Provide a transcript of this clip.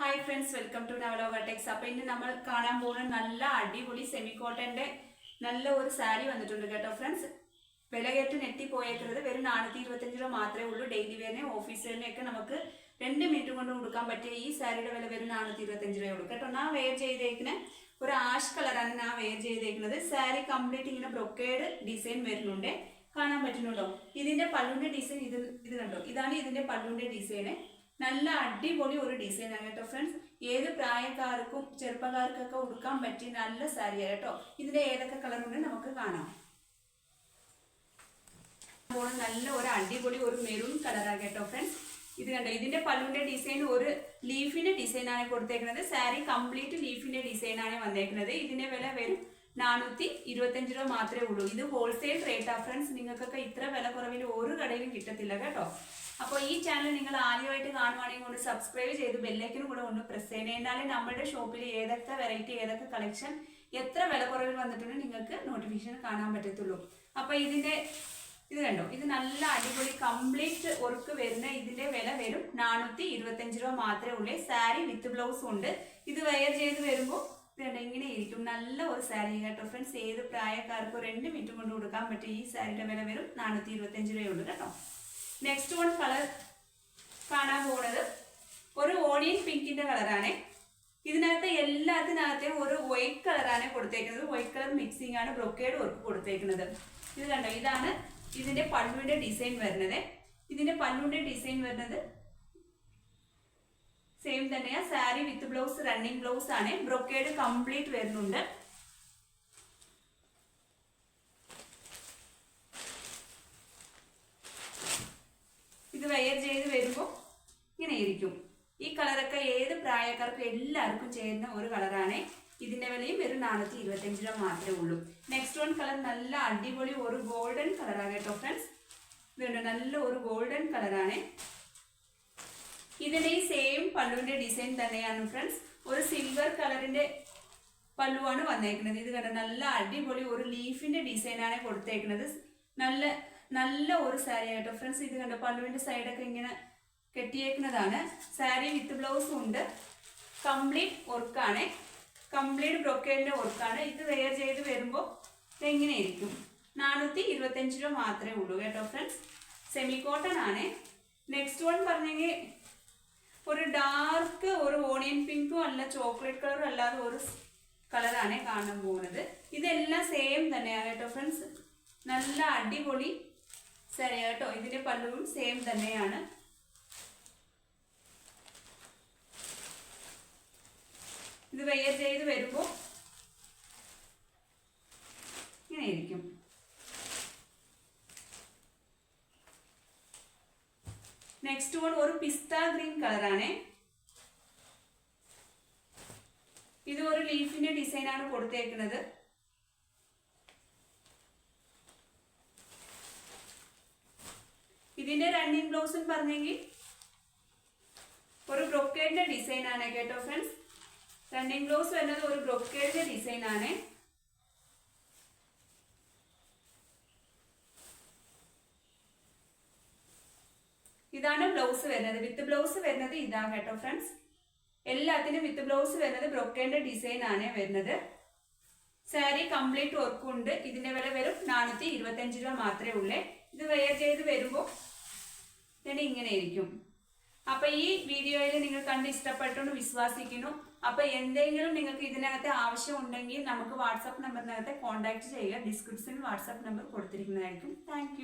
Hi friends welcome to Navaloka techs അപ്പൊ ഇന്ന് നമ്മൾ കാണാൻ പോകുന്ന നല്ല അടിപൊളി സെമി കോട്ടന്റെ നല്ല ഒരു സാരി വന്നിട്ടുണ്ട് കേട്ടോ ഫ്രണ്ട്സ് വില കയറ്റ് നെറ്റി പോയേക്കുന്നത് വെറും നാനൂറ്റി ഇരുപത്തഞ്ച് രൂപ മാത്രമേ ഉള്ളൂ. ഡെയിലി വെയറിനെ ഓഫീസറിനെയൊക്കെ നമുക്ക് രണ്ട് മിനിറ്റ് കൊണ്ട് കൊടുക്കാൻ പറ്റിയ ഈ സാരിയുടെ വില വെറും നാനൂറ്റി ഇരുപത്തഞ്ച് രൂപയേ ഉള്ളൂ. കേട്ടോ ഞാൻ വെയർ ചെയ്തേക്കുന്ന ഒരു ആഷ് കളറാണ് ഞാൻ വെയർ ചെയ്തേക്കുന്നത്. സാരി കംപ്ലീറ്റ് ഇങ്ങനെ ബ്രൊക്കേഡ് ഡിസൈൻ വരുന്നുണ്ട്. കാണാൻ പറ്റുന്നുണ്ടോ? ഇതിന്റെ പല്ലുന്റെ ഡിസൈൻ ഇത് ഇത് കണ്ടോ? ഇതാണ് ഇതിന്റെ പല്ലുന്റെ ഡിസൈന് നല്ല അടിപൊളി ഒരു ഡിസൈൻ ആണ് കേട്ടോ ഫ്രണ്ട്സ് ഏത് പ്രായക്കാർക്കും ചെറുപ്പക്കാർക്കൊക്കെ ഉടുക്കാൻ പറ്റിയ നല്ല സാരിയാണ് കേട്ടോ. ഇതിന്റെ ഏതൊക്കെ കളർ ഉണ്ട് നമുക്ക് കാണാം. നല്ല ഒരു അടിപൊളി ഒരു മെറൂൺ കളറാണ് കേട്ടോ ഫ്രണ്ട്സ് ഇത് കണ്ടോ? ഇതിന്റെ പല്ലുവിന്റെ ഡിസൈൻ ഒരു ലീഫിന്റെ ഡിസൈൻ ആണ് കൊടുത്തേക്കുന്നത്. സാരി കംപ്ലീറ്റ് ലീഫിന്റെ ഡിസൈൻ ആണ് വന്നേക്കുന്നത്. ഇതിന്റെ വില വരും നാനൂറ്റി ഇരുപത്തഞ്ച് രൂപ മാത്രമേ ഉള്ളൂ. ഇത് ഹോൾസെയിൽ റേറ്റ് ആ ഫ്രണ്ട്സ് നിങ്ങൾക്കൊക്കെ ഇത്ര വില കുറവിൽ ഒരു കടയിലും കിട്ടത്തില്ല കേട്ടോ. അപ്പോൾ ഈ ചാനൽ നിങ്ങൾ ആദ്യമായിട്ട് കാണുവാണെങ്കിൽ ഒന്ന് സബ്സ്ക്രൈബ് ചെയ്ത് ബെല്ലൈക്കനും കൂടെ ഒന്ന് പ്രസ് ചെയ്യണേ. എന്നാലേ നമ്മുടെ ഷോപ്പിൽ ഏതൊക്കെ വെറൈറ്റി ഏതൊക്കെ കളക്ഷൻ എത്ര വില കുറവിൽ വന്നിട്ടുണ്ട് നിങ്ങൾക്ക് നോട്ടിഫിക്കേഷൻ കാണാൻ പറ്റത്തുള്ളൂ. അപ്പോൾ ഇതിന്റെ ഇത് കണ്ടോ? ഇത് നല്ല അടിപൊളി കംപ്ലീറ്റ് വർക്ക് വരുന്ന ഇതിന്റെ വില വരും നാനൂറ്റി ഇരുപത്തഞ്ച് രൂപ മാത്രമേ ഉള്ളൂ. സാരി വിത്ത് ബ്ലൗസും ഉണ്ട്. ഇത് വെയർ ചെയ്ത് വരുമ്പോൾ ഇത് കണ്ടോ ഇങ്ങനെ ഇരിക്കും നല്ല ഒരു സാരി കേട്ടോ ഫ്രണ്ട്സ്. ഏത് പ്രായക്കാർക്കും രണ്ട് മിനിറ്റ് കൊണ്ട് കൊടുക്കാൻ പറ്റും ഈ സാരിയുടെ വില വരും നാനൂറ്റി ഇരുപത്തഞ്ച് രൂപയുള്ളൂ കേട്ടോ. നെക്സ്റ്റ് വൺ കളർ കാണാൻ പോകുന്നത് ഒരു ഓണിയൻ പിങ്കിന്റെ കളറാണ് ഇതിനകത്ത് എല്ലാത്തിനകത്തെയും ഒരു വൈറ്റ് കളറാണ് കൊടുത്തേക്കുന്നത്. വൈറ്റ് കളർ മിക്സിംഗ് ആണ് ബ്രൊക്കേഡ് വർക്ക് കൊടുത്തേക്കുന്നത്. ഇത് കണ്ടോ? ഇതാണ് ഇതിന്റെ പല്ലുവിന്റെ ഡിസൈൻ വരുന്നത്. ഇതിന്റെ പല്ലുവിന്റെ ഡിസൈൻ വരുന്നത് സെയിം തന്നെയാ sari with blouse running blouse ആണ്. ബ്രൊക്കേഡ് കംപ്ലീറ്റ് വരുന്നുണ്ട്. ഇത് വെയർ ചെയ്ത് വരുമ്പോൾ ഇങ്ങനെ ഇരിക്കും. ഈ കളറൊക്കെ ഏത് പ്രായക്കാർക്കും എല്ലാവർക്കും ചേരുന്ന ഒരു കളറാണ് ഇതിന്റെ വിലയും വെറും നാനൂറ്റി ഇരുപത്തഞ്ച് രൂപ മാത്രമേ ഉള്ളൂ. നെക്സ്റ്റ് വൺ കളർ നല്ല അടിപൊളി ഒരു ഗോൾഡൻ കളറാണ് കേട്ടോ ഫ്രണ്ട്സ് ഇതുണ്ട് നല്ല ഒരു ഗോൾഡൻ കളറാണ് ഇതിന്റെ ഈ സെയിം പല്ലുവിന്റെ ഡിസൈൻ തന്നെയാണ് ഫ്രണ്ട്സ് ഒരു സിൽവർ കളറിന്റെ പല്ലുവാണ് വന്നേക്കുന്നത്. ഇത് കണ്ട? നല്ല അടിപൊളി ഒരു ലീഫിന്റെ ഡിസൈനാണ് കൊടുത്തേക്കുന്നത്. നല്ല നല്ല ഒരു സാരി കേട്ടോ ഫ്രണ്ട്സ് ഇത് കണ്ടോ? പല്ലുവിന്റെ സൈഡൊക്കെ ഇങ്ങനെ കെട്ടിയേക്കുന്നതാണ്. സാരി വിത്ത് ബ്ലൗസും ഉണ്ട്. കംപ്ലീറ്റ് വർക്കാണ് കംപ്ലീറ്റ് ബ്രോക്കേഡിന്റെ വർക്കാണ് ഇത് വെയർ ചെയ്ത് വരുമ്പോൾ ഇതെങ്ങനെ ഇരിക്കും? നാനൂറ്റി ഇരുപത്തഞ്ച് രൂപ മാത്രമേ ഉള്ളൂ കേട്ടോ ഫ്രണ്ട്സ് സെമി കോട്ടൺ ആണ്. നെക്സ്റ്റ് വൺ പറഞ്ഞെങ്കിൽ ഒരു ഡാർക്ക് ഒരു ഓണിയൻ പിങ്കും അല്ല ചോക്ലേറ്റ് കളറും അല്ലാതെ ഒരു കളറാണ് കാണാൻ പോകുന്നത്. ഇതെല്ലാം സെയിം തന്നെയാണ് കേട്ടോ ഫ്രണ്ട്സ് നല്ല അടിപൊളി സാരി കേട്ടോ. ഇതിന്റെ പല്ലുവും സെയിം തന്നെയാണ്. ഇത് വെയർ ചെയ്ത് വരുമ്പോൾ ഇങ്ങനെ ഇരിക്കും. നെക്സ്റ്റ് വൺ ഒരു പിസ്ത ഗ്രീൻ കളറാണ് ഇത് ഒരു ലീഫിന്റെ ഡിസൈൻ ആണ് കൊടുത്തേക്കുന്നത്. ഇതിന്റെ റണ്ണിങ് ബ്ലൗസ് പറഞ്ഞെങ്കിൽ ഒരു ബ്രൊക്കേഡിന്റെ ഡിസൈൻ ആണ് കേട്ടോ ഫ്രണ്ട്സ് റണ്ണിങ് ബ്ലൗസ് വരുന്നത് ഒരു ബ്രൊക്കേഡിന്റെ ഡിസൈൻ ആണ്. ഇതാണ് ബ്ലൗസ് വരുന്നത്. വിത്ത് ബ്ലൗസ് വരുന്നത് ഇതാണ് കേട്ടോ ഫ്രണ്ട്സ് എല്ലാത്തിനും വിത്ത് ബ്ലൗസ് വരുന്നത് ബ്രൊക്കേഡിന്റെ ഡിസൈൻ ആണ് വരുന്നത്. സാരി കംപ്ലീറ്റ് വർക്ക് ഉണ്ട്. ഇതിന്റെ വില വരും നാനൂറ്റി ഇരുപത്തഞ്ച് രൂപ മാത്രമേ ഉള്ളേ. ഇത് വെയർ ചെയ്ത് വരുമ്പോൾ ഞാൻ ഇങ്ങനെ ഇരിക്കും. അപ്പൊ ഈ വീഡിയോയിൽ നിങ്ങൾ കണ്ട് ഇഷ്ടപ്പെട്ടു വിശ്വസിക്കുന്നു. അപ്പൊ എന്തെങ്കിലും നിങ്ങൾക്ക് ഇതിനകത്ത് ആവശ്യം ഉണ്ടെങ്കിൽ നമുക്ക് വാട്സാപ്പ് നമ്പറിനകത്ത് കോൺടാക്ട് ചെയ്യുക. ഡിസ്ക്രിപ്ഷനിൽ വാട്സാപ്പ് നമ്പർ കൊടുത്തിരിക്കുന്നതായിരിക്കും. താങ്ക്